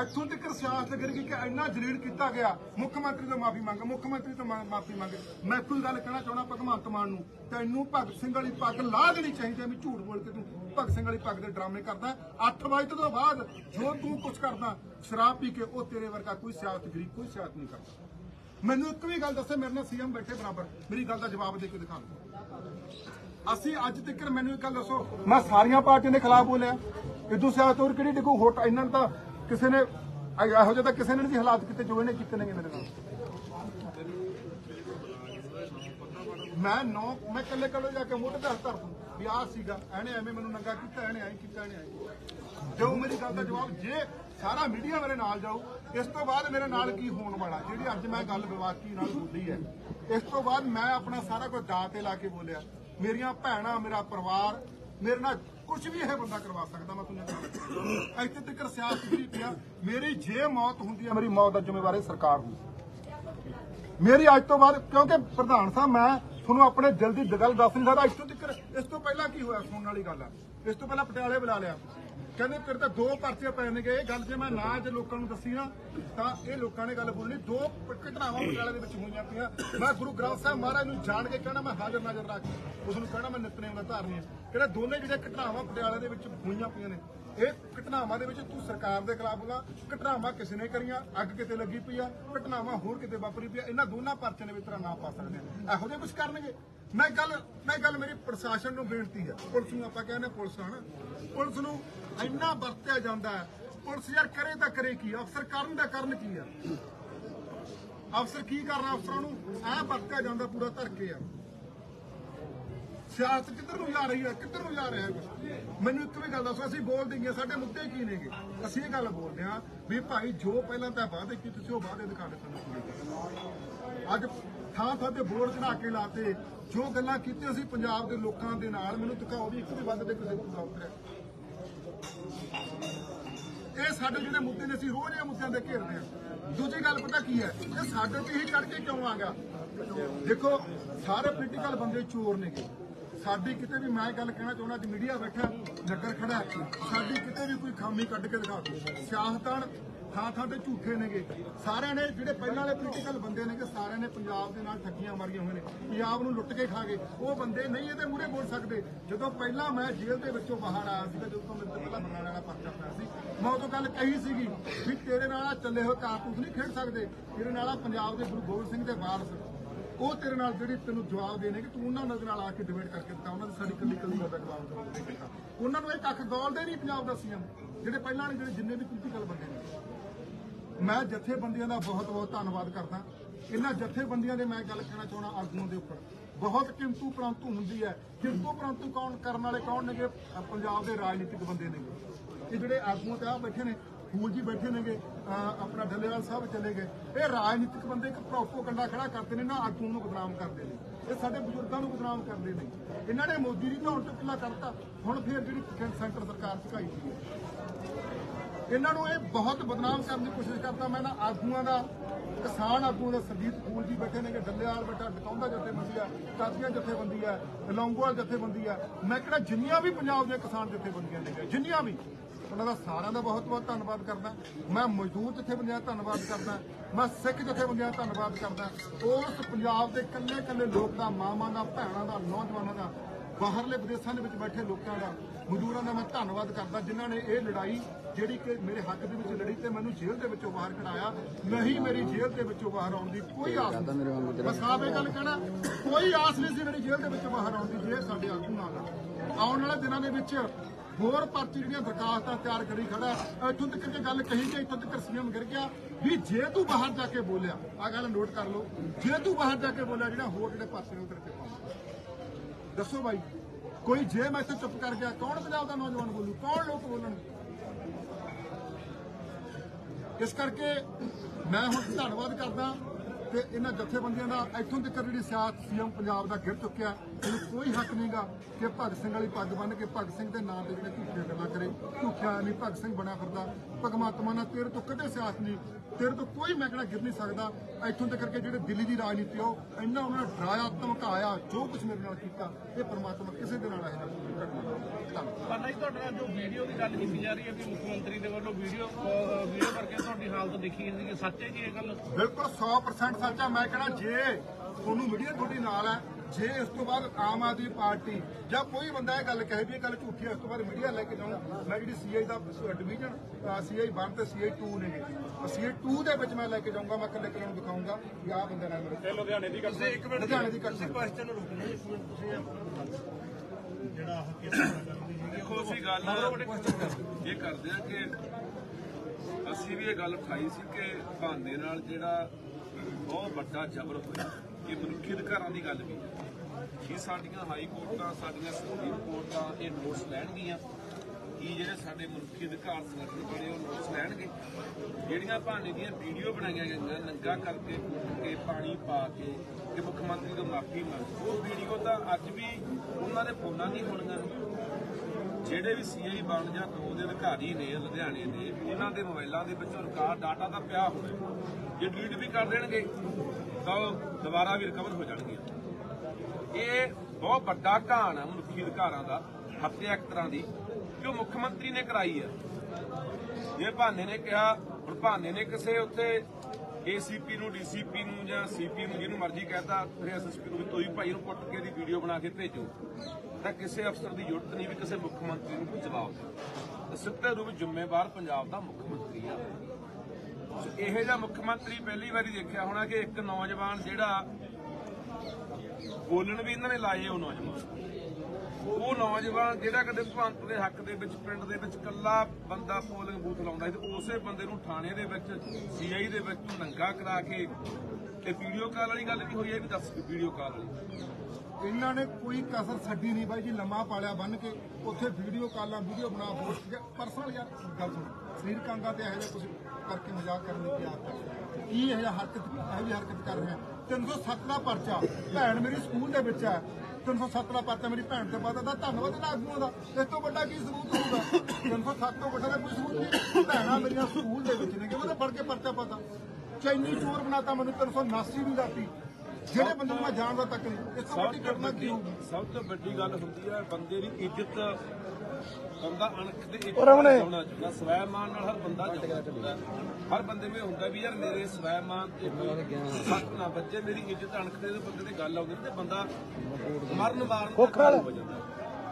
ਇੱਥੋਂ ਤੱਕ ਸਿਆਸਤ ਕਰੀ ਕਿ ਇੰਨਾ ਜਲੀਲ ਕੀਤਾ ਗਿਆ। ਮੁੱਖ ਮੰਤਰੀ ਤੋਂ ਮਾਫੀ ਮੰਗ, ਮੁੱਖ ਮੰਤਰੀ ਤੋਂ ਮਾਫੀ ਮੰਗ। ਮੈਂ ਕੋਈ ਗੱਲ ਕਹਿਣਾ ਚਾਹਣਾ ਭਗਵੰਤ ਮਾਨ ਨੂੰ, ਤੈਨੂੰ ਭਗਤ ਸਿੰਘ ਵਾਲੀ ਪੱਗ ਲਾ ਦੇਣੀ ਚਾਹੀਦੀ ਹੈ ਵੀ ਝੂਠ ਬੋਲ ਕੇ ਤੂੰ ਭਗਤ ਸਿੰਘ ਵਾਲੀ ਪੱਗ ਦੇ ਡਰਾਮੇ ਕਰਦਾ 8 ਵਜੇ ਤੋਂ ਬਾਅਦ ਜੋ ਤੂੰ ਕੁਝ ਕਰਦਾ, ਸ਼ਰਾਬ ਪੀ ਕੇ ਉਹ ਤੇਰੇ ਵਰਗਾ ਕੋਈ ਸਿਆਸਤ ਗਰੀਬ, ਕੋਈ ਸਿਆਸਤ ਨਹੀਂ ਕਰਦਾ। ਮੈਨੂੰ ਇੱਕ ਵੀ ਗੱਲ ਦੱਸੇ, ਮੇਰੇ ਨਾਲ ਸੀਐਮ ਬੈਠੇ ਬਰਾਬਰ। ਮੇਰੀ ਗੱਲ ਦਾ ਜਵਾਬ ਦੇ ਕੇ ਦਿਖਾ ਦਿਓ ਅਸੀਂ ਅੱਜ ਤੱਕ ਮੈਨੂੰ ਇੱਕ ਗੱਲ ਦੱਸੋ, ਮੈਂ ਸਾਰੀਆਂ ਪਾਰਟੀਆਂ ਦੇ ਖਿਲਾਫ ਬੋਲਿਆ। ਇਦੋਂ ਸਿਆਸਤ ਹੋਰ ਕਿਹੜੀ ਡਿਗੂ? ਹੋਟ ਇਹਨਾਂ ਨੇ ਤਾਂ ਕਿਸੇ ਨੇ ਇਹੋ ਜਿਹਾ ਤਾਂ ਕਿਸੇ ਨੇ ਨਹੀਂ ਹਾਲਾਤ ਕੀਤੇ, ਜੋ ਇਹਨੇ ਕੀਤੇ ਨੇ ਮੇਰੇ ਨਾਲ। ਮੈਂ ਨੌ ਮੈਂ ਕੱਲੇ ਕੱਲੇ ਜਾ ਕੇ ਮੋਢੇ ਤੇ ਹੱਥ ਧਰ ਦੂੰ। ਵੀ ਆਹ ਸੀਗਾ ਐਨੇ ਐਵੇਂ ਮੈਨੂੰ ਨੰਗਾ ਕੀਤਾ ਐਨੇ ਐਂ ਕੀਤਾ ਐਨੇ ਐਂ ਜੋ ਮੇਰੀ ਗੱਲ ਦਾ ਜਵਾਬ, ਜੇ ਸਾਰਾ ਮੀਡੀਆ ਮੇਰੇ ਨਾਲ ਜਾਊ, ਇਸ ਤੋਂ ਬਾਅਦ ਮੇਰੇ ਨਾਲ ਕੀ ਹੋਣ ਵਾਲਾ? ਜਿਹੜੀ ਅੱਜ ਮੈਂ ਗੱਲ ਵਿਵਾਕੀ ਨਾਲ ਬੋਲੀ ਹੈ, ਇਸ ਤੋਂ ਬਾਅਦ ਮੈਂ ਆਪਣਾ ਸਾਰਾ ਕੁਝ ਦਾਅ ਤੇ ਲਾ ਕੇ ਬੋਲਿਆ। ਮੇਰੀਆਂ ਭੈਣਾਂ, ਮੇਰਾ ਪਰਿਵਾਰ, ਮੇਰੇ ਨਾਲ ਕੁਝ ਵੀ ਇਹ ਬੰਦਾ ਕਰਵਾ ਸਕਦਾ, ਮੈਂ ਤੁਹਾਨੂੰ ਇੱਥੇ ਤੱਕ ਸਿਆਸਤ ਵੀ ਪਿਆ ਮੇਰੀ ਜੇ ਮੌਤ ਹੁੰਦੀ ਹੈ ਮੇਰੀ ਮੌਤ ਦਾ ਜ਼ਿੰਮੇਵਾਰ ਸਰਕਾਰ ਨੂੰ ਮੇਰੀ ਅੱਜ ਤੋਂ ਬਾਅਦ, ਕਿਉਂਕਿ ਪ੍ਰਧਾਨ ਸਾਹਿਬ, ਮੈਂ ਤੁਹਾਨੂੰ ਆਪਣੇ ਦਿਲ ਦੀ ਗੱਲ ਦੱਸ ਨਹੀਂ ਸਕਦਾ। ਇਸ ਤੋਂ ਤੱਕ, ਇਸ ਤੋਂ ਪਹਿਲਾਂ ਕੀ ਹੋਇਆ, ਸੁਣਨ ਵਾਲੀ ਗੱਲ ਆ। ਇਸ ਤੋਂ ਪਹਿਲਾਂ ਪਟਿਆਲੇ ਬੁਲਾ ਲਿਆ। ਕਹਿੰਦੇ ਤੇਰੇ ਤਾਂ ਦੋ ਪਰਚੇ ਪੈਣਗੇ ਇਹ ਗੱਲ ਜੇ ਮੈਂ ਨਾ ਅੱਜ ਲੋਕਾਂ ਨੂੰ ਦੱਸੀ ਨਾ, ਤਾਂ ਇਹ ਲੋਕਾਂ ਨੇ ਗੱਲ ਬੋਲਣੀ। ਦੋ ਘਟਨਾਵਾਂ ਪਟਿਆਲੇ ਦੇ ਵਿੱਚ ਹੋਈਆਂ ਪਈਆਂ। ਮੈਂ ਗੁਰੂ ਗ੍ਰੰਥ ਸਾਹਿਬ ਮਹਾਰਾਜ ਨੂੰ ਜਾਣ ਕੇ ਕਹਿਣਾ, ਮੈਂ ਹਾਜ਼ਰ ਨਾਜ਼ਰ ਰੱਖ ਉਸ ਨੂੰ ਕਹਿਣਾ, ਮੈਂ ਨਿਤਨੇਮ ਦਾ ਧਾਰਨੀ ਹੈ। ਕਿਹੜਾ ਦੋਨੇ ਜਿਹੜੇ ਘਟਨਾਵਾਂ ਪਟਿਆਲੇ ਦੇ ਵਿੱਚ ਹੋਈਆਂ ਪਈਆਂ ਨੇ, ਇਹ ਘਟਨਾਵਾਂ ਦੇ ਵਿੱਚ ਤੂੰ ਸਰਕਾਰ ਦੇ ਖਿਲਾਫ ਹੋਗਾ ਘਟਨਾਵਾਂ ਕਿਸੇ ਨੇ ਕਰੀਆਂ, ਅੱਗ ਕਿਤੇ ਲੱਗੀ ਪਈ ਆ, ਘਟਨਾਵਾਂ ਹੋਰ ਕਿਤੇ ਵਾਪਰੀ ਪਈ ਇਹਨਾਂ ਦੋਨਾਂ ਪਰਚਿਆਂ ਦੇ ਵਿੱਚ ਤੇਰਾ ਨਾਮ ਪਾ ਸਕਦੇ ਆ। ਇਹੋ ਜਿਹਾ ਕੁਝ ਕਰਨਗੇ? ਮੈਂ ਗੱਲ ਮੈਂ ਗੱਲ ਮੇਰੀ ਪ੍ਰਸ਼ਾਸਨ ਨੂੰ ਬੇਨਤੀ ਹੈ। ਪੁਲਿਸ ਨੂੰ ਆਪਾਂ ਕਹਿੰਦੇ ਪੁਲਿਸ ਆ ਪੁਲਿਸ ਨੂੰ ਇੰਨਾ ਵਰਤਿਆ ਜਾਂਦਾ ਹੈ। ਪੁਲਿਸ ਯਾਰ ਕਰੇ ਤਾਂ ਕਰੇ ਕੀ ਅਫਸਰ ਕਰਨ ਦਾ ਕਰਨ ਕੀ ਆ? ਅਫਸਰ ਕੀ ਕਰਨਾ? ਅਫਸਰਾਂ ਨੂੰ ਐ ਵਰਤਿਆ ਜਾਂਦਾ ਪੂਰਾ ਧਰ ਕੇ ਆ। ਸਿਆਸਤ ਕਿੱਧਰ ਨੂੰ ਜਾ ਰਹੀ ਹੈ? ਕਿੱਧਰ ਨੂੰ ਜਾ ਰਿਹਾ ਹੈ ਮੈਨੂੰ ਇੱਕ ਵੀ ਗੱਲ ਦੱਸੋ, ਅਸੀਂ ਬੋਲਦੇ ਹਾਂ ਸਾਡੇ ਮੁੱਦੇ ਕੀ ਨੇਗੇ? ਅਸੀਂ ਇਹ ਗੱਲ ਬੋਲਦੇ ਹਾਂ ਵੀ ਭਾਈ ਜੋ ਪਹਿਲਾਂ ਤਾਂ ਵਾਅਦੇ ਕੀ ਤੁਸੀਂ ਉਹ ਵਾਅਦੇ ਦਿਖਾ ਦੇ ਅੱਜ ਥਾਂ ਥਾਂ ਤੇ ਬੋਰਡ ਚੜਾ ਕੇ ਲਾਤੇ। ਜੋ ਗੱਲਾਂ ਕੀਤੀਆਂ ਸੀ ਪੰਜਾਬ ਦੇ ਲੋਕਾਂ ਦੇ ਨਾਲ, ਮੈਨੂੰ ਦਿਖਾਓ ਵੀ ਇੱਕ ਵੀ ਵੱਧ ਦੇ ਕਿਸੇ ਪੂਰਾ ਉਤਰਿਆ ਇਹ ਸਾਡੇ ਜਿਹੜੇ ਮੁੱਦੇ ਨੇ, ਅਸੀਂ ਰੋਜ਼ ਇਹ ਮੁੱਦਿਆਂ ਦੇ ਘੇਰਦੇ ਹਾਂ। ਦੂਜੀ ਗੱਲ ਪਤਾ ਕੀ ਹੈ? ਇਹ ਸਾਡੇ ਤੇ ਹੀ ਚੜ ਕੇ ਕਿਉਂ ਆ ਦੇਖੋ, ਸਾਰੇ ਪੋਲੀਟੀਕਲ ਬੰਦੇ ਚੋਰ ਨੇਗੇ। ਸਾਡੀ ਕਿਤੇ ਵੀ ਮੈਂ ਗੱਲ ਕਹਿਣਾ ਚਾਹੁੰਦਾ, ਅੱਜ ਮੀਡੀਆ ਬੈਠਾ ਨਗਰ ਖੜਾ। ਸਾਡੀ ਕਿਤੇ ਵੀ ਕੋਈ ਖਾਮੀ ਕੱਢ ਕੇ ਦਿਖਾ। ਦਿਓ ਸਿਆਸਤਦਾਨ ਥਾਂ ਥਾਂ ਤੇ ਝੂਠੇ ਨੇਗੇ। ਸਾਰਿਆਂ ਨੇ ਜਿਹੜੇ ਪਹਿਲਾਂ ਵਾਲੇ ਪੋਲੀਟੀਕਲ ਬੰਦੇ ਨੇਗੇ, ਸਾਰਿਆਂ ਨੇ ਪੰਜਾਬ ਦੇ ਨਾਲ ਠੱਗੀਆਂ ਮਾਰੀਆਂ ਹੋਏ ਨੇ। ਪੰਜਾਬ ਨੂੰ ਲੁੱਟ ਕੇ ਖਾ ਗਏ। ਉਹ ਬੰਦੇ ਨਹੀਂ ਇਹਦੇ ਮੂਹਰੇ ਬੋਲ ਸਕਦੇ। ਜਦੋਂ ਪਹਿਲਾਂ ਮੈਂ ਜੇਲ੍ਹ ਦੇ ਵਿੱਚੋਂ ਬਾਹਰ ਆਇਆ ਸੀਗਾ, ਜਦੋਂ ਤੋਂ ਮੇਰੇ ਤੋਂ ਪਹਿਲਾਂ ਬਰਨਾਲੇ ਵਾਲਾ ਪਰਚਾ ਪਿਆ ਸੀ, ਮੈਂ ਉਦੋਂ ਗੱਲ ਕਹੀ ਸੀਗੀ ਵੀ ਤੇਰੇ ਨਾਲ ਚੱਲੇ ਹੋਏ ਕਾਰਤੂਸ ਨਹੀਂ ਖੇਡ ਸਕਦੇ। ਤੇਰੇ ਨਾਲ ਪੰਜਾਬ ਦੇ ਗੁਰੂ ਗੋਬਿੰਦ ਸਿੰਘ ਦੇ ਵਾਰਸ। ਉਹ ਤੇਰੇ ਨਾਲ ਜਿਹੜੀ ਤੈਨੂੰ ਜਵਾਬ ਦੇਣੇ ਕਿ ਤੂੰ ਉਹਨਾਂ ਦੇ ਨਾਲ ਆ ਕੇ ਡਿਬੇਟ ਕਰਕੇ ਦਿੱਤਾ, ਉਹਨਾਂ ਦੀ ਸਾਡੀ ਕੱਲੀ ਕੱਲੀ ਗੱਲ ਦਾ ਜਵਾਬ ਦੇ ਉਹਨਾਂ ਨੂੰ ਇਹ ਕੱਖ ਗੋਲਦੇ ਨਹੀਂ ਪੰਜਾਬ ਦਾ ਸੀਐਮ ਜਿਹੜੇ ਪਹਿਲਾਂ ਵਾਲੇ ਜਿਹੜੇ ਜਿੰਨੇ ਵੀ ਪੋਲੀਟੀਕਲ ਬੰਦੇ ਨੇ। ਮੈਂ ਜਥੇਬੰਦੀਆਂ ਦਾ ਬਹੁਤ ਬਹੁਤ ਧੰਨਵਾਦ ਕਰਦਾ। ਇਹਨਾਂ ਜਥੇਬੰਦੀਆਂ ਦੇ ਮੈਂ ਗੱਲ ਕਹਿਣਾ ਚਾਹਣਾ ਆਗੂਆਂ ਦੇ ਉੱਪਰ। ਬਹੁਤ ਕਿੰਤੂ ਪ੍ਰੰਤੂ ਹੁੰਦੀ ਹੈ। ਕਿੰਤੂ ਪ੍ਰੰਤੂ ਕੌਣ, ਕਰਨ ਵਾਲੇ ਕੌਣ ਨੇਗੇ? ਪੰਜਾਬ ਦੇ ਰਾਜਨੀਤਿਕ ਬੰਦੇ ਨੇਗੇ। ਇਹ ਜਿਹੜੇ ਆਗੂਆਂ ਤੇ ਆ ਬੈਠੇ ਨੇ, ਫੂਲ ਜੀ ਬੈਠੇ ਨੇਗੇ ਆਪਣਾ ਡੱਲੇਵਾਲ ਸਾਹਿਬ ਚਲੇ ਗਏ। ਇਹ ਰਾਜਨੀਤਿਕ ਬੰਦੇ ਇੱਕ ਪ੍ਰੋਪੋਗੰਡਾ ਖੜਾ ਕਰਦੇ ਨੇ ਨਾ ਆਗੂਆਂ ਨੂੰ ਬਦਨਾਮ ਕਰਦੇ ਨੇ। ਇਹ ਸਾਡੇ ਬਜ਼ੁਰਗਾਂ ਨੂੰ ਬਦਨਾਮ ਕਰਦੇ ਨੇ। ਇਹਨਾਂ ਨੇ ਮੋਦੀ ਜੀ ਦੀ ਹੁਣ ਤੋਂ ਕਿਲਾ ਕਰਤਾ ਹੁਣ ਫੇਰ ਜਿਹੜੀ ਸੈਂਟਰ ਸਰਕਾਰ ਝੁਕਾਈ ਸੀ ਇਹਨਾਂ ਨੂੰ ਇਹ ਬਹੁਤ ਬਦਨਾਮ ਕਰਨ ਦੀ ਕੋਸ਼ਿਸ਼ ਕਰਦਾ ਮੈਂ ਨਾ ਆਗੂਆਂ ਦਾ, ਕਿਸਾਨ ਆਗੂਆਂ ਦਾ ਸਰਜੀਤ ਫੂਲ ਜੀ ਬੈਠੇ ਨੇ ਕਿ ਡੱਲੇਵਾਲ ਬੈਠਾ ਡਕਾਉਂਦਾ ਜਥੇਬੰਦੀ ਆ, ਕਾਦੀਆਂ ਜਥੇਬੰਦੀ ਆ, ਲੌਂਗੋਵਾਲ ਜਥੇਬੰਦੀ ਆ। ਮੈਂ ਕਿਹੜਾ ਜਿੰਨੀਆਂ ਵੀ ਪੰਜਾਬ ਦੀਆਂ ਕਿਸਾਨ ਜਥੇਬੰਦੀਆਂ ਨੇ ਜਿੰਨੀਆਂ ਵੀ, ਉਹਨਾਂ ਦਾ ਸਾਰਿਆਂ ਦਾ ਬਹੁਤ ਬਹੁਤ ਧੰਨਵਾਦ ਕਰਦਾ। ਮੈਂ ਮਜ਼ਦੂਰ ਜਥੇਬੰਦੀਆਂ ਦਾ ਧੰਨਵਾਦ ਕਰਦਾ, ਮੈਂ ਸਿੱਖ ਜਥੇਬੰਦੀਆਂ ਦਾ ਧੰਨਵਾਦ ਕਰਦਾ। ਉਸ ਪੰਜਾਬ ਦੇ ਕੱਲੇ ਕੱਲੇ ਲੋਕ ਦਾ, ਮਾਵਾਂ ਦਾ, ਭੈਣਾਂ ਦਾ, ਨੌਜਵਾਨਾਂ ਦਾ, ਬਾਹਰਲੇ ਵਿਦੇਸ਼ਾਂ ਦੇ ਵਿੱਚ ਬੈਠੇ ਲੋਕਾਂ ਦਾ, ਮਜ਼ਦੂਰਾਂ ਦਾ ਮੈਂ ਧੰਨਵਾਦ ਕਰਦਾ, ਜਿਨ੍ਹਾਂ ਨੇ ਇਹ ਲੜਾਈ ਜਿਹੜੀ ਕਿ ਮੇਰੇ ਹੱਕ ਦੇ ਵਿੱਚ ਲੜੀ ਤੇ ਮੈਨੂੰ ਜੇਲ੍ਹ ਦੇ ਵਿੱਚੋਂ ਬਾਹਰ ਕਢਾਇਆ ਨਹੀਂ ਮੇਰੀ ਜੇਲ੍ਹ ਦੇ ਵਿੱਚੋਂ ਬਾਹਰ ਆਉਣ ਦੀ ਕੋਈ ਆਸ ਨਹੀਂ ਬਸ ਆਪ ਇਹ ਗੱਲ ਕਹਿਣਾ ਕੋਈ ਆਸ ਨਹੀਂ ਸੀ ਮੇਰੀ ਜੇਲ੍ਹ ਦੇ ਵਿੱਚੋਂ ਬਾਹਰ ਆਉਣ ਦੀ ਜੇ ਸਾਡੇ ਆਗੂ ਨਾਲ। ਆਉਣ ਵਾਲੇ ਦਿਨਾਂ ਦੇ ਵਿੱਚ ਹੋਰ ਪਾਰਟੀ ਜਿਹੜੀਆਂ ਦਰਖਾਸਤਾਂ ਤਿਆਰ ਕਰੀ ਖੜਾ। ਇੱਥੋਂ ਤੱਕ ਕਿ ਗੱਲ ਕਹੀ ਕਿ ਇੱਥੋਂ ਤੱਕ ਸੀਐਮ ਗਿਰ ਗਿਆ ਵੀ ਜੇ ਤੂੰ ਬਾਹਰ ਜਾ ਕੇ ਬੋਲਿਆ ਆ ਗੱਲ ਨੋਟ ਕਰ ਲਓ ਜੇ ਤੂੰ ਬਾਹਰ ਜਾ ਕੇ ਬੋਲਿਆ ਜਿਹੜਾ ਹੋਰ ਜਿਹੜੇ ਪਾਸੇ ਉਤਰ ਕੇ ਪਾਉਂਦਾ ਦੱਸੋ ਬਾਈ ਕੋਈ ਜੇ ਮੈਂ ਇੱਥੇ ਚੁੱਪ ਕਰ ਗਿਆ ਕੌਣ ਪੰਜਾਬ ਦਾ ਨੌਜਵਾਨ ਬੋਲੂ ਕੌਣ ਲੋਕ ਬੋਲਣ ਇਸ ਕਰਕੇ ਮੈਂ ਹੁਣ ਧੰਨਵਾਦ ਕਰਦਾ ਤੇ ਇਹਨਾਂ ਜਥੇਬੰਦੀਆਂ ਦਾ ਇੱਥੋਂ ਤੱਕ ਜਿਹੜੀ ਸਿਆਸਤ ਸੀਐਮ ਪੰਜਾਬ ਦਾ ਗਿਰ ਚੁੱਕਿਆ। ਇਹਨੂੰ ਕੋਈ ਹੱਕ ਨਹੀਂਗਾ ਕਿ ਭਗਤ ਸਿੰਘ ਵਾਲੀ ਪੱਗ ਬੰਨ ਕੇ ਭਗਤ ਸਿੰਘ ਦੇ ਨਾਂ ਤੇ ਜਿਹੜੇ ਝੂਠੀਆਂ ਗੱਲਾਂ ਕਰੇ। ਝੂਠਿਆ ਨਹੀਂ ਭਗਤ ਸਿੰਘ ਬਣਾ ਫਿਰਦਾ। ਭਗਵੰਤ ਮਾਨ ਨਾਲ ਤੇਰੇ ਤੋਂ ਕਦੇ ਸਿਆਸਤ ਨਹੀਂ ਤੇਰੇ ਤੋਂ ਕੋਈ ਮੈਂ ਗਿਰ ਨਹੀਂ ਸਕਦਾ। ਇੱਥੋਂ ਤੱਕ ਕਰਕੇ ਜਿਹੜੇ ਦਿੱਲੀ ਦੀ ਰਾਜਨੀਤੀ ਉਹ ਇੰਨਾ ਉਹਨਾਂ ਨੇ ਡਰਾਇਆ ਧਮਕਾਇਆ ਜੋ ਕੁਝ ਮੇਰੇ ਨਾਲ ਕੀਤਾ ਇਹ ਪਰਮਾਤਮਾ ਕਿਸੇ ਦੇ ਨਾਲ ਇਹੋ ਨਾ ਨਹੀਂ ਤੁਹਾਡੇ ਨਾਲ ਜੋ ਵੀਡੀਓ ਦੀ ਗੱਲ ਕੀਤੀ ਜਾ ਰਹੀ ਹੈ ਕਿ ਮੁੱਖ ਮੰਤਰੀ ਦੇ ਵੱਲੋਂ ਵੀਡੀਓ ਵੀਡੀਓ ਕਰਕੇ ਤੁਹਾਡੀ ਹਾਲਤ ਦੇਖੀ ਜਾਂਦੀ ਹੈ ਸੱਚ ਹੈ ਜੀ ਇਹ ਗੱਲ? ਬਿਲਕੁਲ 100% ਸੱਚ ਆ ਮੈਂ ਕਹਿਣਾ ਜੇ ਤੁਹਾਨੂੰ ਮੀਡੀਆ ਤੁਹਾਡੀ ਨਾਲ ਹੈ ਜੇ ਇਸ ਤੋਂ ਬਾਅਦ ਆਮ ਆਦਮੀ ਪਾਰਟੀ ਜਾਂ ਕੋਈ ਬੰਦਾ ਇਹ ਗੱਲ ਕਹੇ ਵੀ ਇਹ ਗੱਲ ਝੂਠੀ ਹੈ ਇਸ ਤੋਂ ਬਾਅਦ ਮੀਡੀਆ ਲੈ ਕੇ ਜਾਊਂ ਮੈਂ ਜਿਹੜੀ ਸੀਆਈ ਦਾ ਡਿਵੀਜ਼ਨ ਸੀਆਈ 1 ਤੇ ਸੀਆਈ 2 ਨੇ। ਸੀਆਈ 2 ਦੇ ਵਿੱਚ ਮੈਂ ਲੈ ਕੇ ਜਾਊਂਗਾ ਮੈਂ ਕੱਲੇ ਕੱਲੇ ਨੂੰ ਦਿਖਾਊਂਗਾ ਕਿ ਆਹ ਬੰਦੇ ਨਾਲ ਮੇਰੇ ਲੁਧਿਆਣੇ ਦੀ ਗੱਲ ਇੱਕ ਲੁਧਿਆਣੇ ਦੀ ਘਟਨਾ ਕੁਐਸਚਨ ਰੁਕਣਾ ਇੱਕ ਮਿੰਟ ਤੁਸੀਂ ਜਿਹੜਾ ਆਹ ਕੇਸ ਕਰਦੀ ਹੈਗੀ ਦੇਖੋ ਅਸੀਂ ਗੱਲ ਇਹ ਕਰਦੇ ਆ ਕਿ ਅਸੀਂ ਵੀ ਇਹ ਗੱਲ ਉਠਾਈ ਸੀ ਕਿ ਬਹਾਨੇ ਨਾਲ ਜਿਹੜਾ ਬਹੁਤ ਵੱਡਾ ਜ਼ਬਰ ਹੋਇਆ ਇਹ ਮਨੁੱਖੀ ਅਧਿਕਾਰਾਂ ਦੀ ਗੱਲ ਵੀ ਹੈ। ਕੀ ਸਾਡੀਆਂ ਹਾਈ ਕੋਰਟਾਂ ਸਾਡੀਆਂ ਸੁਪਰੀਮ ਕੋਰਟਾਂ ਇਹ ਨੋਟਸ ਲੈਣਗੀਆਂ? ਕੀ ਜਿਹੜੇ ਸਾਡੇ ਮਨੁੱਖੀ ਅਧਿਕਾਰ ਸੰਗਠਨ ਜਿਹੜੇ ਉਹ ਨੋਟਸ ਲੈਣਗੇ? ਜਿਹੜੀਆਂ ਬਹਾਨੇ ਦੀਆਂ ਵੀਡੀਓ ਬਣਾਈਆਂ ਗਈਆਂ, ਨੰਗਾ ਕਰਕੇ ਕੁੱਟ ਕੇ, ਪਾਣੀ ਪਾ ਕੇ ਕਿ ਮੁੱਖ ਮੰਤਰੀ ਤੋਂ ਮਾਫੀ ਮੰਗ, ਉਹ ਵੀਡੀਓ ਤਾਂ ਅੱਜ ਵੀ ਉਹਨਾਂ ਦੇ ਫੋਨਾਂ ਨਹੀਂ ਹੋਣੀਆਂ ਜਿਹੜੇ ਵੀ ਸੀਆਈ ਬਣ ਜਾਂ ਦੋ ਦੇ ਅਧਿਕਾਰੀ ਨੇ ਲੁਧਿਆਣੇ ਦੇ ਉਹਨਾਂ ਦੇ ਮੋਬਾਈਲਾਂ ਦੇ ਵਿੱਚੋਂ ਰਿਕਾਰਡ ਡਾਟਾ ਦਾ ਪਿਆ ਹੋਣਾ ਜੇ ਡਿਲੀਟ ਵੀ ਕਰ ਦੇਣਗੇ, ਤਾਂ ਉਹ ਦੁਬਾਰਾ ਵੀ ਰਿਕਵਰ ਹੋ ਜਾਣਗੇ ਇਹ ਬਹੁਤ ਵੱਡਾ ਘਾਣ ਹੈ ਮਨੁੱਖੀ ਅਧਿਕਾਰਾਂ ਦਾ, ਹੱਤਿਆ ਇੱਕ ਤਰ੍ਹਾਂ ਦੀ, ਜੋ ਮੁੱਖ ਮੰਤਰੀ ਨੇ ਕਰਾਈ ਹੈ ਜੇ ਭਾਨੇ ਨੇ ਕਿਹਾ, ਹੁਣ ਭਾਨੇ ਨੇ ਕਿਸੇ ਉੱਥੇ ਏਸੀਪੀ ਨੂੰ ਡੀਸੀਪੀ ਨੂੰ ਜਾਂ ਸੀਪੀ ਨੂੰ ਜਿਹਨੂੰ ਮਰਜ਼ੀ ਕਹਤਾ, ਫਿਰ ਐਸਐਸਪੀ ਨੂੰ ਵੀ ਤੋਈ ਭਾਈ ਨੂੰ ਕੁੱਟ ਕੇ ਦੀ ਵੀਡੀਓ ਬਣਾ ਕੇ ਭੇਜੋ। ਤਾਂ ਕਿਸੇ ਅਫਸਰ ਦੀ ਜ਼ਰੂਰਤ ਨਹੀਂ ਵੀ ਕਿਸੇ ਮੁੱਖ ਮੰਤਰੀ ਨੂੰ ਕੋਈ ਜਵਾਬ ਦੇ ਸਿੱਧੇ ਰੂਪ ਜ਼ਿੰਮੇਵਾਰ ਪੰਜਾਬ ਦਾ ਮੁੱਖ ਮੰਤਰੀ ਆ। ਇਹੋ ਜਿਹਾ ਮੁੱਖ ਮੰਤਰੀ ਪਹਿਲੀ ਵਾਰੀ ਦੇਖਿਆ ਹੋਣਾ ਕਿ ਇੱਕ ਨੌਜਵਾਨ ਜਿਹੜਾ ਬੋਲਣ ਵੀ ਇਹਨਾਂ ਨੇ ਲਾਏ ਉਹ ਨੌਜਵਾਨ। ਉਹ ਨੌਜਵਾਨ ਜਿਹੜਾ ਕਦੇ ਭਗਵੰਤ ਦੇ ਹੱਕ ਦੇ ਵਿੱਚ, ਪਿੰਡ ਦੇ ਵਿੱਚ ਕੱਲਾ ਬੰਦਾ ਪੋਲਿੰਗ ਬੂਥ ਲਾਉਂਦਾ ਸੀ ਤੇ ਉਸੇ ਬੰਦੇ ਨੂੰ ਥਾਣੇ ਦੇ ਵਿੱਚ, ਸੀਆਈ ਦੇ ਵਿੱਚ ਨੰਗਾ ਕਰਾ ਕੇ ਤੇ ਵੀਡੀਓ ਕਾਲ ਵਾਲੀ ਗੱਲ ਵੀ ਹੋਈ ਹੈ ਵੀ ਦੱਸ ਵੀਡੀਓ ਕਾਲ ਵਾਲੀ। ਇਹਨਾਂ ਨੇ ਕੋਈ ਕਸਰ ਛੱਡੀ ਨਹੀਂ ਬਾਈ ਜੀ, ਲੰਮਾ ਪਾਲਿਆ ਬੰਨ ਕੇ, ਉੱਥੇ ਵੀਡੀਓ ਕਾਲਾਂ ਵੀਡੀਓ ਬਣਾ ਪੋਸਟ ਪਰਸਨਲ ਯਾਰ, ਗੱਲ ਸੁਣ ਸਰੀਰ ਕਾਂਗਾ ਤੇ ਇਹੋ ਜਿਹਾ ਕੁਝ ਕਰਕੇ ਮਜ਼ਾਕ ਕਰਨ ਦੀ ਆਦਤ ਕੀ ਇਹ ਹਰਕਤ ਇਹੋ ਜਿਹੀ ਹਰਕਤ ਕਰ ਰਹੇ ਆ? 307 ਦਾ ਪਰਚਾ। ਭੈਣ ਮੇਰੀ ਸਕੂਲ ਦੇ ਵਿੱਚ ਹੈ। 307 ਦਾ ਪਰਚਾ ਮੇਰੀ ਭੈਣ ਤੇ ਪਤਾ ਦਾ ਧੰਨਵਾਦ ਇਹਨਾਂ ਆਗੂਆਂ ਦਾ। ਇਸ ਤੋਂ ਵੱਡਾ ਕੀ ਸਬੂਤ ਹੋਊਗਾ? 307 ਤੋਂ ਵੱਡਾ ਕੋਈ ਸਬੂਤ ਨਹੀਂ। ਭੈਣਾਂ ਮੇਰੀਆਂ ਸਕੂਲ ਦੇ ਵਿੱਚ ਨੇ। ਕਿ ਉਹਦੇ ਫੜ ਕੇ ਪਰਚਾ ਪਤਾ। ਚੈਨੀ ਚੋਰ ਬਣਾਤਾ ਮੈਨੂੰ 379 ਦੀ ਰਾਤੀ। ਜਿਹੜੇ ਬੰਦੇ ਨੂੰ ਮੈਂ ਜਾਣਦਾ ਤੱਕ ਨਹੀਂ। ਇਸ ਤੋਂ ਵੱਡੀ ਘਟਨਾ ਕੀ ਹੋਊਗੀ? ਸਭ ਤੋਂ ਵੱਡੀ ਗੱਲ ਹੁੰਦੀ ਹੈ ਬੰਦੇ ਦੀ ਇੱਜ਼ਤ ਬੰਦਾ ਅਣਖ ਤੇ ਇੱਜ਼ਤ ਹੋਣਾ ਚਾਹੁੰਦਾ। ਸਵੈਮਾਨ ਨਾਲ ਹਰ ਬੰਦਾ। ਹਰ ਇਹ ਹੁੰਦਾ ਵੀ ਯਾਰ ਮੇਰੇ ਸਵੈਮਾਨ ਤੇ ਨਾ ਮੇਰੀ ਇੱਜ਼ਤ ਅਣਖ ਤੇ ਬੰਦੇ ਦੀ ਗੱਲ ਆਉਂਦੀ ਤੇ ਬੰਦਾ ਮਰਨ ਮਾਰਨ ਹੋ ਜਾਂਦਾ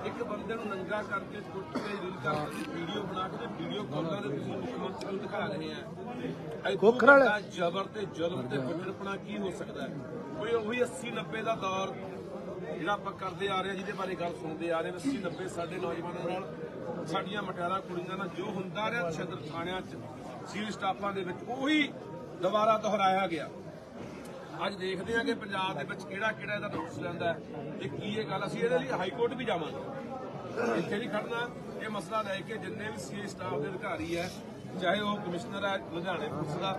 ਇੱਕ ਬੰਦੇ ਨੂੰ ਨੰਗਾ ਕਰਕੇ ਕੁੱਟ ਕੇ ਰੀਲ ਕਰਕੇ ਵੀਡੀਓ ਬਣਾ ਕੇ ਵੀਡੀਓ ਕਾਲਾਂ ਦੇ ਤੁਸੀਂ ਮੁੱਖ ਮੰਤਰੀ ਨੂੰ ਦਿਖਾ ਰਹੇ ਆ। ਖੋਖਰਲ ਜ਼ਬਰ ਤੇ ਜ਼ੁਲਮ ਤੇ ਬੁੱਝੜਪਣਾ ਕੀ ਹੋ ਸਕਦਾ ਕੋਈ ਉਹੀ 80 90 ਦਾ ਦੌਰ ਜਿਹੜਾ ਆਪਾਂ ਕਰਦੇ ਆ ਰਹੇ ਹਾਂ, ਜਿਹਦੇ ਬਾਰੇ ਗੱਲ ਸੁਣਦੇ ਆ ਰਹੇ ਹਾਂ 80 90 ਸਾਡੇ ਨੌਜਵਾਨਾਂ ਨਾਲ ਸਾਡੀਆਂ ਮਟਿਆਰਾਂ ਕੁੜੀਆਂ ਨਾਲ ਜੋ ਹੁੰਦਾ ਰਿਹਾ ਛਦਰ ਥਾਣਿਆਂ 'ਚ ਸੀਲ ਸਟਾਫਾਂ ਦੇ ਵਿੱਚ, ਉਹੀ ਦੁਬਾਰਾ ਦੁਹਰਾਇਆ ਗਿਆ। ਅੱਜ ਦੇਖਦੇ ਹਾਂ ਕਿ ਪੰਜਾਬ ਦੇ ਵਿੱਚ ਕਿਹੜਾ ਕਿਹੜਾ ਇਹਦਾ ਨੋਟਿਸ ਲੈਂਦਾ ਤੇ ਕੀ ਇਹ ਗੱਲ ਅਸੀਂ ਇਹਦੇ ਲਈ ਹਾਈ ਕੋਰਟ ਵੀ ਜਾਵਾਂਗੇ। ਇੱਥੇ ਵੀ ਖੜਨਾ ਇਹ ਮਸਲਾ ਲੈ ਕੇ ਜਿੰਨੇ ਵੀ ਸੀ ਸਟਾਫ ਦੇ ਅਧਿਕਾਰੀ ਹੈ, ਚਾਹੇ ਉਹ ਕਮਿਸ਼ਨਰ ਹੈ, ਲੁਧਿਆਣੇ ਪੁਲਿਸ ਦਾ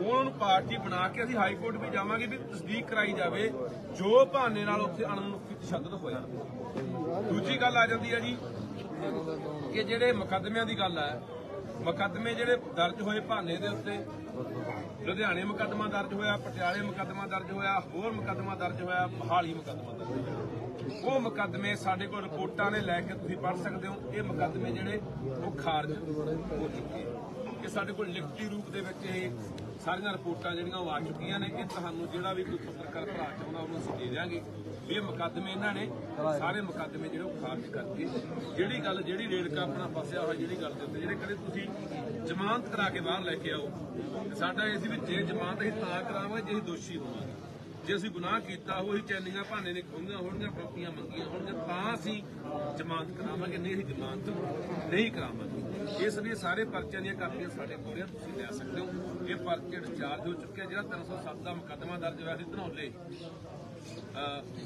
ਉਹਨਾਂ ਨੂੰ ਪਾਰਟੀ ਬਣਾ ਕੇ ਅਸੀਂ ਹਾਈ ਕੋਰਟ ਵੀ ਜਾਵਾਂਗੇ ਵੀ ਤਸਦੀਕ ਕਰਾਈ ਜਾਵੇ, ਜੋ ਬਹਾਨੇ ਨਾਲ ਉੱਥੇ ਅਣਮਨੁੱਖੀ ਤਸ਼ੱਦਦ ਹੋਇਆ ਦੂਜੀ ਗੱਲ ਆ ਜਾਂਦੀ ਹੈ ਜੀ ਕਿ ਜਿਹੜੇ ਮੁਕੱਦਮਿਆਂ ਦੀ ਗੱਲ ਹੈ ਮੁਕੱਦਮੇ ਜਿਹੜੇ ਦਰਜ ਹੋਏ ਭਾਨੇ ਦੇ ਉੱਤੇ, ਲੁਧਿਆਣੇ ਮੁਕੱਦਮਾ ਦਰਜ ਹੋਇਆ, ਪਟਿਆਲੇ ਮੁਕੱਦਮਾ ਦਰਜ ਹੋਇਆ, ਹੋਰ ਮੁਕੱਦਮਾ ਦਰਜ ਹੋਇਆ ਮਹਾਲੀ ਮੁਕੱਦਮਾ ਦਰਜ ਹੋਇਆ ਉਹ ਮੁਕੱਦਮੇ ਸਾਡੇ ਕੋਲ ਰਿਪੋਰਟਾਂ ਨੇ ਲੈ ਕੇ ਤੁਸੀਂ ਪੜ੍ਹ ਸਕਦੇ ਹੋ, ਇਹ ਮੁਕੱਦਮੇ ਜਿਹੜੇ ਉਹ ਖਾਰਜ ਹੋ ਚੁੱਕੇ ਆ। ਇਹ ਸਾਡੇ ਕੋਲ ਲਿਖਤੀ ਰੂਪ ਦੇ ਵਿੱਚ ਇਹ ਸਾਰੀਆਂ ਰਿਪੋਰਟਾਂ ਜਿਹੜੀਆਂ ਉਹ ਆ ਚੁੱਕੀਆਂ ਨੇ ਇਹ ਤੁਹਾਨੂੰ ਜਿਹੜਾ ਵੀ ਕੋਈ ਪੱਤਰਕਾਰ ਭਰਾ ਚਾਹੁੰਦਾ ਉਹਨੂੰ ਅਸੀਂ ਦੇ ਦਿਆਂਗੇ। ਵੀ ਇਹ ਮੁਕੱਦਮੇ ਇਹਨਾਂ ਨੇ, ਸਾਰੇ ਮੁਕੱਦਮੇ ਜਿਹੜੇ ਉਹ ਖਾਰਜ ਕਰਕੇ ਜਿਹੜੀ ਗੱਲ, ਜਿਹੜੀ ਰੇੜਕਾ ਆਪਣਾ ਫਸਿਆ ਹੋਇਆ, ਜਿਹੜੀ ਗੱਲ ਦੇ ਉੱਤੇ, ਜਿਹੜੇ ਕਦੇ ਤੁਸੀਂ ਜ਼ਮਾਨਤ ਕਰਾ ਕੇ ਬਾਹਰ ਲੈ ਕੇ ਆਓ, ਸਾਡਾ ਇਹ ਸੀ ਵੀ ਜੇ ਜ਼ਮਾਨਤ ਅਸੀਂ ਤਾਂ ਕਰਾਵਾਂਗੇ, ਜੇ ਅਸੀਂ ਦੋਸ਼ੀ ਹੋਵਾਂਗੇ। ਜੇ ਅਸੀਂ ਗੁਨਾਹ ਕੀਤਾ ਹੋਈ ਚੈਨੀਆਂ ਭਾਨੇ ਨੇ ਖੋਹੀਆਂ ਹੋਣਗੀਆਂ ਪ੍ਰਾਪਤੀਆਂ ਮੰਗੀਆਂ ਹੋਣਗੀਆਂ, ਤਾਂ ਅਸੀਂ ਜ਼ਮਾਨਤ ਕਰਾਵਾਂਗੇ, ਨਹੀਂ ਅਸੀਂ ਜ਼ਮਾਨਤ ਨਹੀਂ ਕਰਾਵਾਂਗੇ। ਇਸ ਲਈ ਸਾਰੇ ਪਰਚਿਆਂ ਦੀਆਂ ਕਾਪੀਆਂ ਸਾਡੇ ਕੋਲ ਆ, ਤੁਸੀਂ ਲੈ ਸਕਦੇ ਹੋ। ਇਹ ਪਰਚੇ ਚਾਰਜ ਹੋ ਚੁੱਕਿਆ ਜਿਹੜਾ 307 ਦਾ ਮੁਕੱਦਮਾ ਦਰਜ ਹੋਇਆ ਸੀ ਧਨੌਲੇ।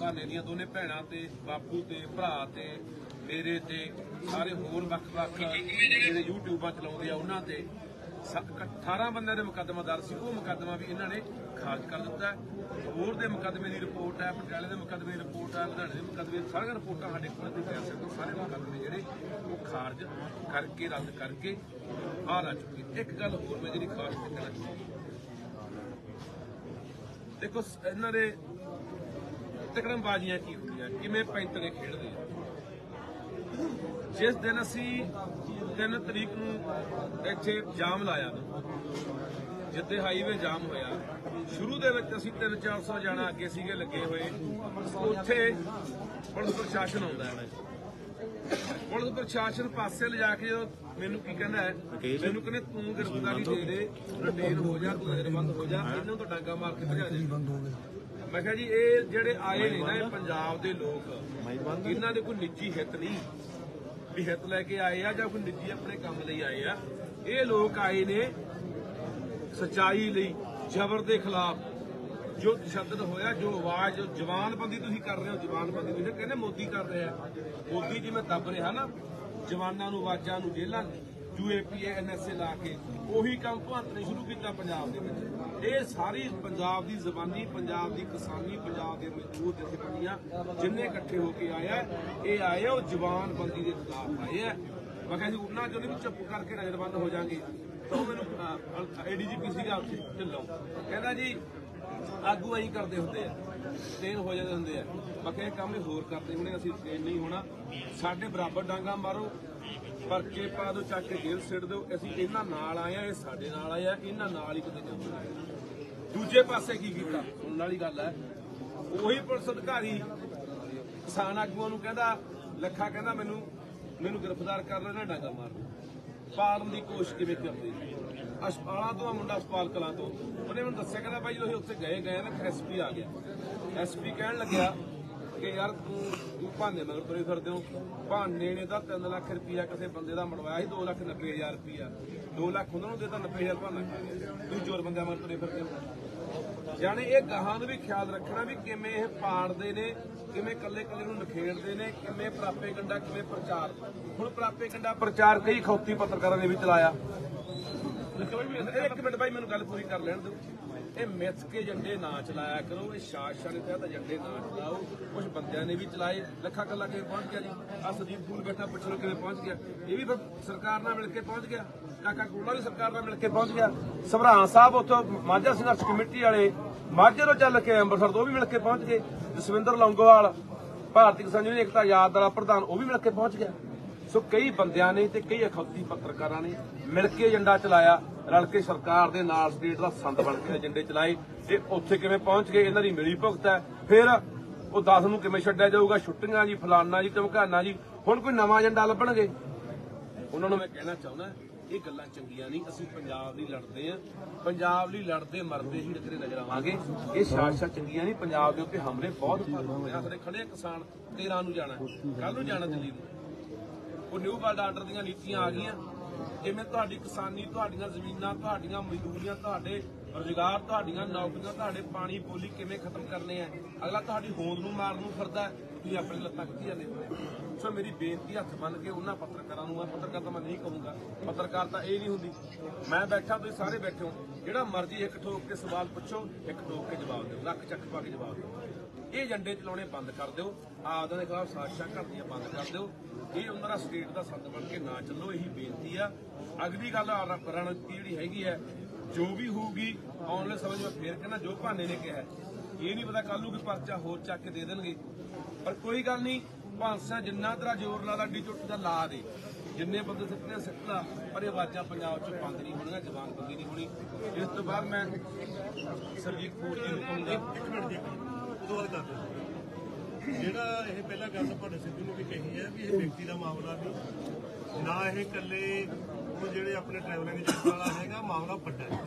ਭਾਨੇ ਦੀਆਂ ਦੋਨੇ ਭੈਣਾਂ ਤੇ, ਬਾਪੂ ਤੇ, ਭਰਾ ਤੇ, ਮੇਰੇ ਤੇ, ਸਾਰੇ ਹੋਰ ਵੱਖ-ਵੱਖ ਜਿਹੜੇ ਯੂਟਿਊਬਾਂ ਚਲਾਉਂਦੇ ਆ, ਉਹਨਾਂ ਤੇ ਸ- 18 ਬੰਦਿਆਂ ਦੇ ਮੁਕੱਦਮਾ ਦਰਜ ਸੀ। ਉਹ ਮੁਕੱਦਮਾ ਵੀ ਇਹਨਾਂ ਨੇ ਖਾਰਜ ਕਰ ਦਿੱਤਾ ਹੋਰ ਦੇ ਮੁਕੱਦਮੇ ਦੀ ਰਿਪੋਰਟ ਹੈ, ਪਟਿਆਲੇ ਦੇ ਮੁਕੱਦਮੇ ਦੀ ਰਿਪੋਰਟ ਹੈ, ਲੁਧਿਆਣੇ ਦੇ ਮੁਕੱਦਮੇ ਦੀ ਸਾਰੀਆਂ ਰਿਪੋਰਟਾਂ ਸਾਡੇ ਕੋਲ ਤੇ ਕਹਿ ਸਕਦੇ ਸਾਰੇ ਮੁਕੱਦਮੇ ਜਿਹੜੇ ਉਹ ਖਾਰਜ ਕਰਕੇ, ਰੱਦ ਕਰਕੇ ਬਾਹਰ ਆ ਚੁੱਕੇ ਇੱਕ ਗੱਲ ਹੋਰ ਮੈਂ ਜਿਹੜੀ ਖਾਸ ਕਹਿਣਾ ਚਾਹੁੰਦਾ ਦੇਖੋ ਇਹਨਾਂ ਦੇ ਤਕੜਮਬਾਜ਼ੀਆਂ ਕੀ ਹੁੰਦੀਆਂ? ਕਿਵੇਂ ਪੈਂਤੜੇ ਖੇਡਦੇ ਆ? ਜਿਸ ਦਿਨ ਅਸੀਂ 3 ਤਰੀਕ ਨੂੰ ਇੱਥੇ ਜਾਮ ਲਾਇਆ, ਜਿੱਥੇ ਹਾਈਵੇ ਜਾਮ ਹੋਇਆ ਸ਼ੁਰੂ ਦੇ ਵਿੱਚ ਅਸੀਂ 3-400 ਜਾਣਾ ਅੱਗੇ ਸੀਗੇ ਲੱਗੇ ਹੋਏ। ਉੱਥੇ ਪੁਲਿਸ ਪ੍ਰਸ਼ਾਸਨ ਆਉਂਦਾ ਹੈ। ਪੁਲਿਸ ਪ੍ਰਸ਼ਾਸਨ ਪਾਸੇ ਲਿਜਾ ਕੇ ਜਦੋਂ ਮੈਨੂੰ ਕੀ ਕਹਿੰਦਾ ਹੈ ਮੈਨੂੰ ਕਹਿੰਦੇ ਤੂੰ ਗ੍ਰਿਫਤਾਰੀ ਦੇ ਦੇ ਰਿਟੇਨ ਹੋ ਜਾ ਤੂੰ ਨਜ਼ਰਬੰਦ ਹੋ ਜਾ ਇਹਨਾਂ ਤੋਂ ਡਾਂਗਾ ਮਾਰ ਕੇ ਭਜਾ ਦੇ। ਮੈਂ ਕਿਹਾ ਜੀ ਇਹ ਜਿਹੜੇ ਆਏ ਨੇ ਨਾ ਇਹ ਪੰਜਾਬ ਦੇ ਲੋਕ ਇਹਨਾਂ ਦੇ ਕੋਈ ਨਿੱਜੀ ਹਿੱਤ ਨਹੀਂ। ਵੀ ਹਿੱਤ ਲੈ ਕੇ ਆਏ ਆ ਜਾਂ ਕੋਈ ਨਿੱਜੀ ਆਪਣੇ ਕੰਮ ਲਈ ਆਏ ਆ। ਇਹ ਲੋਕ ਆਏ ਨੇ ਸਚਾਈ ਲਈ। ਜ਼ਬਰ ਦੇ ਖਿਲਾਫ ਜੋ ਤਸ਼ੱਦਦ ਹੋਇਆ, ਜੋ ਆਵਾਜ਼ ਜਵਾਨਬੰਦੀ ਤੁਸੀਂ ਕਰ ਰਹੇ ਹੋ, ਜਵਾਨਬੰਦੀ ਤੁਸੀਂ ਕਹਿੰਦੇ ਮੋਦੀ ਕਰ ਰਿਹਾ। ਮੋਦੀ ਜਿਵੇਂ ਦੱਬ ਰਿਹਾ ਨਾ, ਜਵਾਨਾਂ ਨੂੰ, ਆਵਾਜ਼ਾਂ ਨੂੰ ਜੇਲ੍ਹਾਂ ਯੂਏਪੀਏ ਐਨਐਸਏ ਲਾ ਕੇ ਉਹੀ ਕੰਮ ਭੰਤ ਨੇ ਸ਼ੁਰੂ ਕੀਤਾ ਪੰਜਾਬ ਦੇ ਵਿੱਚ। ਇਹ ਸਾਰੀ ਪੰਜਾਬ ਦੀ ਜ਼ਬਾਨੀ, ਪੰਜਾਬ ਦੀ ਕਿਸਾਨੀ, ਪੰਜਾਬ ਦੇ ਮਜ਼ਦੂਰ ਜਥੇਬੰਦੀਆਂ ਜਿੰਨੇ ਇਕੱਠੇ ਹੋ ਕੇ ਆਏ ਆ, ਇਹ ਆਏ ਉਹ ਜਵਾਨਬੰਦੀ ਦੇ ਖਿਲਾਫ ਆਏ ਆ। ਮੈਂ ਕਿਹਾ ਜੀ, ਉਹਨਾਂ ਚੋਂ ਨਹੀਂ ਵੀ ਚੁੱਪ ਕਰਕੇ ਨਜ਼ਰਬੰਦ ਹੋ ਜਾਣਗੇ। ਤਾਂ ਉਹ ਮੈਨੂੰ ਏਡੀਜੀਪੀ ਸੀਗਾ ਉੱਥੇ, ਢਿੱਲੋਂ। ਕਹਿੰਦਾ ਜੀ, ਆਗੂ ਐਂ ਕਰਦੇ ਹੁੰਦੇ ਆ ਟ੍ਰੇਨ ਹੋ ਜਾਂਦੇ ਹੁੰਦੇ ਆ। ਮੈਂ ਕੰਮ ਇਹ ਹੋਰ ਕਰਦੇ ਹੋਣੇ, ਅਸੀਂ ਟ੍ਰੇਨ ਨਹੀਂ ਹੋਣਾ। ਸਾਡੇ ਬਰਾਬਰ ਡਾਂਗਾ ਮਾਰੋ, ਪਰਚੇ ਪਾ ਦਿਓ, ਚੱਕ ਕੇ ਜੇਲ੍ਹ ਸਿੱਟ ਦਿਓ। ਅਸੀਂ ਇਹਨਾਂ ਨਾਲ ਆਏ ਆ, ਇਹ ਸਾਡੇ ਨਾਲ ਆਏ ਆ, ਇਹਨਾਂ ਨਾਲ ਹੀ ਕਿਤੇ ਜਾਵਾਂਗੇ ਦੂਜੇ ਪਾਸੇ ਕੀ ਕੀਤਾ? ਸੁਣਨ ਵਾਲੀ ਗੱਲ ਹੈ, ਉਹੀ ਪੁਲਿਸ ਅਧਿਕਾਰੀ ਕਿਸਾਨ ਆਗੂਆਂ ਨੂੰ ਕਹਿੰਦਾ, ਲੱਖਾ ਕਹਿੰਦਾ, ਮੈਨੂੰ ਮੈਨੂੰ ਗ੍ਰਿਫਤਾਰ ਕਰ ਲੈਣਾ, ਡਾਂਗਾ ਮਾਰ ਪਾੜਨ ਦੀ ਕੋਸ਼ਿਸ਼ ਕਿਵੇਂ ਕਰਦੇ ਅਸਪਾਲਾਂ ਤੋਂ ਆ ਮੁੰਡਾ ਅਸਪਾਲ ਕਲਾਂ ਤੋਂ। ਉਹਨੇ ਮੈਨੂੰ ਦੱਸਿਆ, ਕਹਿੰਦਾ ਬਾਈ ਜਦੋਂ ਅਸੀਂ ਉੱਥੇ ਗਏ ਗਏ ਨਾ ਐਸਪੀ ਆ ਗਿਆ। ਐਸਪੀ ਕਹਿਣ ਲੱਗਿਆ ਕਿ ਯਾਰ ਤੂੰ ਤੂੰ ਭਾਨੇ ਮਗਰ ਤੁਰੇ ਫਿਰਦੇ ਹੋ। ਭਾਨੇ ਨੇ ਤਾਂ 3 ਲੱਖ ਰੁਪਇਆ ਕਿਸੇ ਬੰਦੇ ਦਾ ਮੜਵਾਇਆ ਸੀ 2 ਲੱਖ 90 ਹਜ਼ਾਰ ਰੁਪਇਆ 2 ਲੱਖ ਉਹਨਾਂ ਨੂੰ ਦੇਤਾ 90 ਹਜ਼ਾਰ ਭਾਨਾ ਖਾ ਗਿਆ ਤੂੰ ਚੋਰ ਬੰਦਿਆਂ ਮਗਰ ਤੁਰੇ ਫਿਰਦੇ ਹੋ। ਜਾਣੇ ਇਹ ਗਾਹਾਂ ਨੂੰ ਵੀ ਖਿਆਲ ਰੱਖਣਾ ਵੀ ਕਿਵੇਂ ਇਹ ਪਾੜਦੇ ਨੇ, ਕਿਵੇਂ ਕੱਲੇ ਕੱਲੇ ਨੂੰ ਨਖੇੜਦੇ ਨੇ, ਕਿਵੇਂ ਪ੍ਰਾਪੇ ਗੰਡਾ ਕਿਵੇਂ ਪ੍ਰਚਾਰ। ਹੁਣ ਪ੍ਰਾਪੇ ਗੰਡਾ ਪ੍ਰਚਾਰ ਕਈ ਖੌਤੀ ਪੱਤਰਕਾਰਾਂ ਨੇ ਵੀ ਚਲਾਇਆ। ਇੱਕ ਮਿੰਟ ਬਾਈ, ਮੈਨੂੰ ਗੱਲ ਪੂਰੀ ਕਰ ਲੈਣ ਦਿਓ। ਇਹ ਮਿੱਥ ਕੇ ਝੰਡੇ ਨਾ ਚਲਾਇਆ ਕਰੋ, ਇਹ ਸ਼ਾਸਨ ਦੇ ਤਹਿਤ ਝੰਡੇ ਨਾ ਚਲਾਓ। ਕੁਝ ਬੰਦਿਆਂ ਨੇ ਵੀ ਚਲਾਏ, ਲੱਖਾਂ ਕੱਲਾ ਕਿਵੇਂ ਪਹੁੰਚ ਗਿਆ ਜੀ? ਆ ਸਦੀਪ ਫੂਲ ਬੈਠਾ, ਪੁੱਛ ਲਓ ਕਿਵੇਂ ਪਹੁੰਚ ਗਿਆ। ਇਹ ਵੀ ਫਿਰ ਸਰਕਾਰ ਨਾਲ ਮਿਲ ਕੇ ਪਹੁੰਚ ਗਿਆ। ਕਾਕਾ ਕੋਲਾ ਵੀ ਸਰਕਾਰ ਨਾਲ ਮਿਲ ਕੇ ਪਹੁੰਚ ਗਿਆ। ਸਭਰਾਂ ਸਾਹਿਬ ਉੱਥੋਂ ਮਾਝਾ ਸੰਘਰਸ਼ ਕਮੇਟੀ ਵਾਲੇ ਮਾਝੇ ਤੋਂ ਚੱਲ ਕੇ ਅੰਮ੍ਰਿਤਸਰ ਤੋਂ ਵੀ ਮਿਲ ਕੇ ਪਹੁੰਚ ਗਏ। ਜਸਵਿੰਦਰ ਲੌਂਗੋਵਾਲ, ਭਾਰਤੀ ਕਿਸਾਨ ਯੂਨੀਅਨ ਏਕਤਾ ਯਾਦ ਦਾ ਪ੍ਰਧਾਨ, ਉਹ ਵੀ ਮਿਲ ਕੇ ਪਹੁੰਚ ਗਿਆ। ਸੋ ਕਈ ਬੰਦਿਆਂ ਨੇ ਤੇ ਕਈ ਅਖੌਤੀ ਪੱਤਰਕਾਰਾਂ ਨੇ ਮਿਲ ਕੇ ਏਜੰਡਾ ਚਲਾਇਆ, ਰਲ ਕੇ ਸਰਕਾਰ ਦੇ ਨਾਲ ਸਟੇਟ ਦਾ ਸੰਦ ਬਣ ਕੇ ਏਜੰਡੇ ਚਲਾਏ। ਇਹ ਉੱਥੇ ਕਿਵੇਂ ਪਹੁੰਚ ਗਏ, ਇਹਨਾਂ ਦੀ ਮਿਲੀ ਭੁਗਤ ਹੈ। ਫਿਰ ਉਹ 10 ਨੂੰ ਕਿਵੇਂ ਛੱਡਿਆ ਜਾਊਗਾ? ਛੁੱਟੀਆਂ ਜੀ, ਫਲਾਨਾ ਜੀ, ਧਮਕਾਨਾ ਜੀ, ਹੁਣ ਕੋਈ ਨਵਾਂ ਏਜੰਡਾ ਲੱਭਣਗੇ? ਉਹਨਾਂ ਨੂੰ ਮੈਂ ਕਹਿਣਾ ਚਾਹੁੰਦਾ, ਇਹ ਗੱਲਾਂ ਚੰਗੀਆਂ ਨਹੀਂ। ਅਸੀਂ ਪੰਜਾਬ ਲਈ ਲੜਦੇ ਆ ਪੰਜਾਬ ਲਈ ਲੜਦੇ, ਮਰਦੇ ਹੀ ਕਿਤੇ ਨਜ਼ਰ ਆਵਾਂਗੇ। ਇਹ ਸਾਜ਼ਿਸ਼ਾਂ ਚੰਗੀਆਂ ਨਹੀਂ। ਪੰਜਾਬ ਦੇ ਉੱਤੇ ਹਮਲੇ ਬਹੁਤ ਹੁੰਦੇ ਆ। ਸਾਡੇ ਖੜੇ ਕਿਸਾਨ 13 ਨੂੰ ਜਾਣਾ। ਕੱਲ ਨੂੰ ਜਾਣਾ ਦਿੱਲੀ ਨੂੰ। ਉਹ ਨਿਊ ਵਰਲਡ ਆਰਡਰ ਦੀਆਂ ਨੀਤੀਆਂ ਆ ਗਈਆਂ। ਜਿਵੇਂ ਤੁਹਾਡੀ ਕਿਸਾਨੀ, ਤੁਹਾਡੀਆਂ ਜ਼ਮੀਨਾਂ, ਤੁਹਾਡੀਆਂ ਮਜ਼ਦੂਰੀਆਂ, ਤੁਹਾਡੇ ਰੁਜ਼ਗਾਰ, ਤੁਹਾਡੀਆਂ ਨੌਕਰੀਆਂ, ਤੁਹਾਡੇ ਪਾਣੀ ਪੋਲੀ ਕਿਵੇਂ ਖਤਮ ਕਰਨੇ ਆ? ਅਗਲਾ ਤੁਹਾਡੀ ਹੋਂਦ ਨੂੰ ਮਾਰਨ ਨੂੰ ਫਿਰਦਾ ਤੁਸੀਂ ਆਪਣੀ ਲੱਤਾਂ ਖਿੱਚੀ ਜਾਂਦੇ ਹੋ ਸੋ ਮੇਰੀ ਬੇਨਤੀ ਹੱਥ ਬੰਨ ਕੇ ਉਹਨਾਂ ਪੱਤਰਕਾਰਾਂ ਨੂੰ ਮੈਂ ਪੱਤਰਕਾਰ ਤਾਂ ਮੈਂ ਨਹੀਂ ਕਹੂੰਗਾ। ਪੱਤਰਕਾਰ ਤਾਂ ਇਹ ਨਹੀਂ ਹੁੰਦੀ। ਮੈਂ ਬੈਠਾ, ਤੁਸੀਂ ਸਾਰੇ ਬੈਠੇ ਹੋ। ਜਿਹੜਾ ਮਰਜ਼ੀ ਇੱਕ ਠੋਕ ਕੇ ਸਵਾਲ ਪੁੱਛੋ, ਇੱਕ ਠੋਕ ਕੇ ਜਵਾਬ ਦਿਓ। ਲੱਖ ਚੱਕ ਪਾ ਕੇ ਜਵਾਬ ਦਿਓ। ਇਹ ਏਜੰਡੇ ਚਲਾਉਣੇ ਬੰਦ ਕਰ ਦਿਓ। ਆਪਦਾਂ ਦੇ ਖਿਲਾਫ ਸਾਜ਼ਿਸ਼ਾਂ ਕਰਨੀਆਂ ਬੰਦ ਕਰ ਦਿਓ। ਇਹ ਉਹਨਾਂ ਦਾ ਸਟੇਟ ਦਾ ਸੰਦ ਬਣ ਕੇ ਨਾ ਚੱਲੋ, ਇਹੀ ਬੇਨਤੀ ਆ। ਅਗਲੀ ਗੱਲ ਰਣਨੀਤੀ ਜਿਹੜੀ ਹੈਗੀ ਹੈ, ਜੋ ਵੀ ਹੋਊਗੀ, ਆਉਣ ਸਮੇਂ 'ਚ ਫੇਰ ਕਹਿੰਦਾ, ਜੋ ਭਾਨੇ ਨੇ ਕਿਹਾ ਇਹ ਨਹੀਂ ਪਤਾ ਕੱਲ ਨੂੰ ਕੋਈ ਪਰਚਾ ਹੋਰ ਚੱਕ ਕੇ ਦੇ ਦੇਣਗੇ। ਪਰ ਕੋਈ ਗੱਲ ਨਹੀਂ ਭਾਂਸਾ ਜਿੰਨਾ ਤੇਰਾ ਜ਼ੋਰ ਲਾ ਲੱਡੀ ਚੁੱਟ ਦਾ ਲਾ ਦੇ। ਜਿੰਨੇ ਬੰਦੇ ਸਿੱਟਨੇ ਸਿੱਟਦਾ ਪਰ ਇਹ ਆਵਾਜ਼ਾਂ ਪੰਜਾਬ 'ਚ ਬੰਦ ਨਹੀਂ ਹੋਣੀਆਂ ਜਵਾਨ ਬੰਦੀ ਨਹੀਂ ਹੋਣੀ। ਇਸ ਤੋਂ ਬਾਅਦ ਮੈਂ ਸਰਜੀਤ ਕੌਰ ਜੀ ਨੂੰ ਕਹੂੰਗਾ। ਇੱਕ ਮਿੰਟ ਜੀ ਉਦੋਂ ਬਾਅਦ ਕਰਦੇ ਜਿਹੜਾ ਇਹ ਪਹਿਲਾਂ ਗੱਲ ਤੁਹਾਡੇ ਸਿੱਧੂ ਨੂੰ ਵੀ ਕਹੀ ਹੈ ਵੀ ਇਹ ਵਿਅਕਤੀ ਦਾ ਮਾਮਲਾ ਨਹੀਂ ਨਾ ਇਹ ਇਕੱਲੇ ਉਹ ਜਿਹੜੇ ਆਪਣੇ ਟਰੈਵਲਿੰਗ ਏਜੰਟ ਵਾਲਾ ਹੈਗਾ ਮਾਮਲਾ ਵੱਡਾ ਹੈ।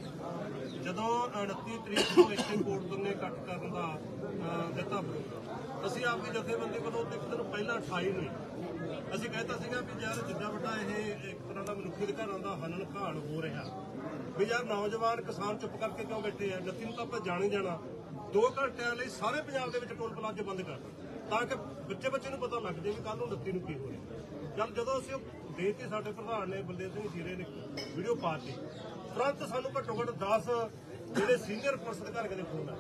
ਜਦੋਂ 29 ਤਰੀਕ ਨੂੰ ਇੱਥੇ ਕੋਰਟ ਨੇ ਕੱਟ ਕਰਨ ਦਾ ਅਹ, ਦਿੱਤਾ ਵਿਰੋਧ ਅਸੀਂ ਆਪਦੀ ਜਥੇਬੰਦੀ ਵੱਲੋਂ ਇੱਕ ਦਿਨ ਪਹਿਲਾਂ 28 ਨੂੰ ਹੀ ਅਸੀਂ ਕਹਿਤਾ ਸੀਗਾ ਵੀ ਯਾਰ ਜਿੱਦਾਂ ਵੱਡਾ ਇਹ ਇੱਕ ਤਰ੍ਹਾਂ ਦਾ ਮਨੁੱਖੀ ਅਧਿਕਾਰਾਂ ਦਾ ਹਨਨ ਘਾਣ ਹੋ ਰਿਹਾ ਵੀ ਯਾਰ ਨੌਜਵਾਨ ਕਿਸਾਨ ਚੁੱਪ ਕਰਕੇ ਕਿਉਂ ਬੈਠੇ ਆ? ਨੱਤੀ ਨੂੰ ਤਾਂ ਆਪਾਂ ਜਾਣ ਹੀ ਜਾਣਾ। ਦੋ ਘੰਟਿਆਂ ਲਈ ਸਾਰੇ ਪੰਜਾਬ ਦੇ ਵਿੱਚ ਟੋਲ ਪਲਾਜ਼ੇ ਬੰਦ ਕਰ ਦਿੱਤੇ। ਤਾਂ ਕਿ ਬੱਚੇ ਬੱਚੇ ਨੂੰ ਪਤਾ ਲੱਗ ਜਾਏ ਵੀ ਕੱਲ ਨੂੰ ਨੱਤੀ ਨੂੰ ਕੀ ਹੋ ਰਿਹਾ। ਜਦ ਜਦੋਂ ਅਸੀਂ ਉਹ ਦੇਤੀ ਸਾਡੇ ਪ੍ਰਧਾਨ ਨੇ ਬਲਦੇਵ ਸਿੰਘ ਜੀਰੇ ਨੇ ਵੀਡੀਓ ਪਾਤੀ, ਤੁਰੰਤ ਸਾਨੂੰ ਘੱਟੋ ਘੱਟ 10 ਜਿਹੜੇ ਸੀਨੀਅਰ ਪੁਲਿਸ ਅਧਿਕਾਰੀਆਂ ਦੇ ਫੋਨ ਆ,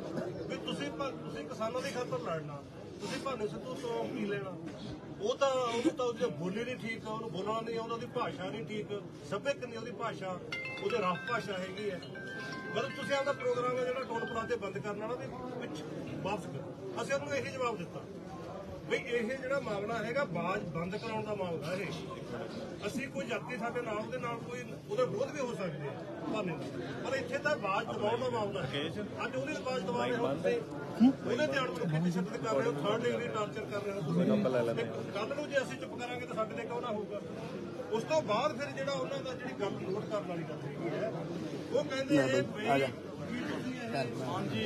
ਵੀ ਤੁਸੀਂ ਤੁਸੀਂ ਕਿਸਾਨਾਂ ਦੀ ਖਾਤਰ ਲੜਨਾ, ਤੁਸੀਂ ਭਾਨੇ ਸਿੱਧੂ ਤੋਂ ਕੀ ਲੈਣਾ? ਉਹ ਤਾਂ, ਉਹਨੂੰ ਤਾਂ ਉਹਦੀ ਬੋਲੀ ਨਹੀਂ ਠੀਕ, ਉਹਨੂੰ ਬੋਲਣਾ ਨਹੀਂ ਆਉਂਦਾ ਉਹਦੀ ਭਾਸ਼ਾ ਨਹੀਂ ਠੀਕ ਸਭਿਅਕ ਨਹੀਂ ਉਹਦੀ ਭਾਸ਼ਾ, ਉਹਦੇ ਰਫ ਭਾਸ਼ਾ ਹੈਗੀ ਹੈ। ਮਤਲਬ ਤੁਸੀਂ ਆਪਦਾ ਪ੍ਰੋਗਰਾਮ ਹੈ ਜਿਹੜਾ ਟੋਲ ਪਲਾਜ਼ੇ ਬੰਦ ਕਰਨ ਵਾਲਾ ਵੀ ਵਾਪਸ ਕਰੋ। ਅਸੀਂ ਉਹਨੂੰ ਇਹੀ ਜਵਾਬ ਦਿੱਤਾ। ਵੀ ਇਹ ਜਿਹੜਾ ਮਾਮਲਾ ਹੈਗਾ ਬਾਜ ਬੰਦ ਕਰਾਉਣ ਦਾ ਮਾਮਲਾ ਇਹ। ਅਸੀਂ ਕੋਈ ਜਾਤੀ ਸਾਡੇ ਨਾਲ ਉਹਦੇ ਨਾਲ ਕੋਈ ਉਹਦੇ ਵਿਰੋਧ ਵੀ ਹੋ ਸਕਦੇ ਆ। ਭਾਵੇਂ ਪਰ ਇੱਥੇ ਤਾਂ ਬਾਜ ਦਬਾਉਣ ਦਾ ਮਾਮਲਾ ਹੈ। ਅੱਜ ਉਹਦੇ ਬਾਜ ਦਬਾ ਰਹੇ ਹੋ। ਉਹਦੇ ਤੇ ਅਣਮਨ ਕੀਤੀ ਸ਼ਬਦ ਕਰ ਰਹੇ ਹੋ ਥਰਡ ਡਿਗਰੀ ਟਾਰਚਰ ਕਰ ਰਹੇ ਹੋ। ਤੁਸੀਂ ਕੱਲ ਨੂੰ ਜੇ ਅਸੀਂ ਚੁੱਪ ਕਰਾਂਗੇ ਤਾਂ ਸਾਡੇ ਤੇ ਕੌਣਾ ਹੋਊਗਾ? ਉਸ ਤੋਂ ਬਾਅਦ ਫਿਰ ਜਿਹੜਾ ਉਹਨਾਂ ਦਾ ਜਿਹੜੀ ਗੱਲ ਨੋਟ ਕਰਨ ਵਾਲੀ ਗੱਲ ਹੈਗੀ ਹੈ ਉਹ ਕਹਿੰਦੇ ਇਹ ਇਹ ਹਾਂਜੀ।